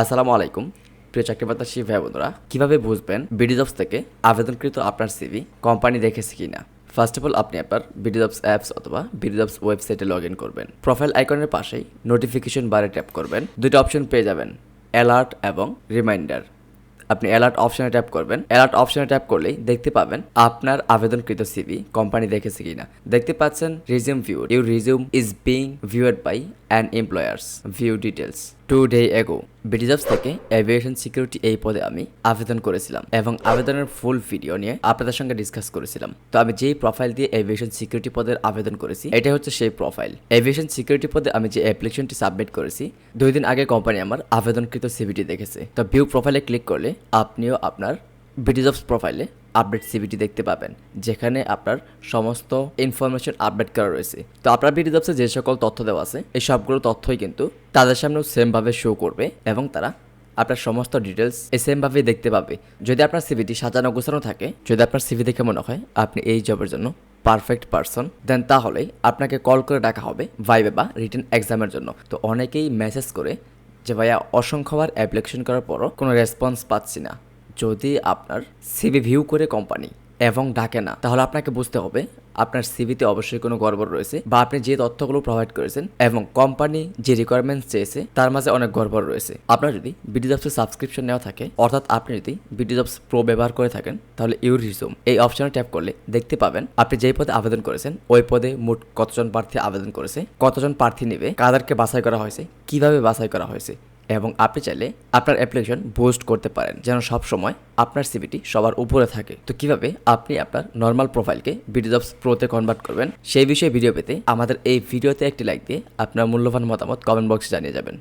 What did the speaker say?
আসসালামু আলাইকুম। প্রিয় চাকরি প্রত্যাশী ভাই বন্ধুরা কীভাবে বুঝবেন বিডি থেকে আবেদনকৃত আপনার সিভি কোম্পানি দেখেছে কি না ফার্স্ট অফ অল আপনি আপনার বিডি অ্যাপস অথবা বিডি জবস ওয়েবসাইটে লগ ইন করবেন। প্রোফাইল আইকনের পাশেই নোটিফিকেশন বারে ট্যাপ করবেন। দুটো অপশন পেয়ে যাবেন অ্যালার্ট এবং রিমাইন্ডার আপনি অ্যালার্ট অপশনে ট্যাপ করবেন। অ্যালার্ট অপশনে ট্যাপ করলেই দেখতে পাবেন আপনার আবেদনকৃত সিভি কোম্পানি দেখেছে কিনা। দেখতে পাচ্ছেন resume view your resume is being viewed by an employers view details two day ago Bdjobs থেকে এভিয়েশন সিকিউরিটি এই পদে আমি আবেদন করেছিলাম এবং আবেদনের ফুল ভিডিও নিয়ে আপনাদের সঙ্গে ডিসকাস করেছিলাম। তো আমি যেই প্রোফাইল দিয়ে এভিয়েশন সিকিউরিটি পদের আবেদন করেছি এটা হচ্ছে সেই প্রোফাইল এভিয়েশন সিকিউরিটি পদে আমি যে অ্যাপ্লিকেশনটি সাবমিট করেছি, দুই দিন আগে কোম্পানি আমার আবেদনকৃত সিভিটি দেখেছে। তো ভিউ প্রোফাইলে ক্লিক করলে আপনিও আপনার বিডিজবস প্রোফাইলে আপডেট সিভিটি দেখতে পাবেন, যেখানে আপনার সমস্ত ইনফরমেশন আপডেট করা রয়েছে। তো আপনার বিডিজবসে যে সকল তথ্য দেওয়া আছে, এই সবগুলো তথ্যই কিন্তু তাদের সামনেও সেমভাবে শো করবে এবং তারা আপনার সমস্ত ডিটেলস এই সেমভাবেই দেখতে পাবে। যদি আপনার সিভিটি সাজানো গোছানো থাকে, যদি আপনার সিভি দেখে মনে হয় আপনি এই জবের জন্য পারফেক্ট পারসন দেন তাহলেই আপনাকে কল করে ডাকা হবে ভাইবে বা রিটার্ন এক্সামের জন্য। তো অনেকেই মেসেজ করে যে, ভাইয়া, অসংখ্যবার অ্যাপ্লিকেশন করার পরও কোনো রেসপন্স পাচ্ছি না। যদি আপনার সিভি ভিউ করে কোম্পানি এবং ডাকে না, তাহলে আপনাকে বুঝতে হবে আপনার সিভিতে অবশ্যই কোনো গড়বড় রয়েছে বা আপনি যে তথ্যগুলো প্রোভাইড করেছেন এবং কোম্পানি যে রিকোয়ারমেন্টস চেয়েছে, তার মাঝে অনেক গড়বড় রয়েছে। আপনার যদি বিডি জবসের সাবস্ক্রিপশন নেওয়া থাকে, অর্থাৎ আপনি যদি বিডি জবস প্রো ব্যবহার করে থাকেন, তাহলে ইউর রিজুম এই অপশনে ট্যাপ করলে দেখতে পাবেন আপনি যেই পদে আবেদন করেছেন, ওই পদে মোট কতজন প্রার্থী আবেদন করেছে, কতজন প্রার্থী নেবে, কাদেরকে বাছাই করা হয়েছে, কীভাবে বাছাই করা হয়েছে এবং আপনি চাইলে আপনার অ্যাপ্লিকেশন বুস্ট করতে পারেন, যেন সব সময় আপনার সিভিটি সবার উপরে থাকে। তো কীভাবে আপনি আপনার নর্মাল প্রোফাইলকে বিডিজবস প্রোতে কনভার্ট করবেন, সেই বিষয়ে ভিডিও পেতে আমাদের এই ভিডিওতে একটি লাইক দিয়ে আপনার মূল্যবান মতামত কমেন্ট বক্সে জানিয়ে যাবেন।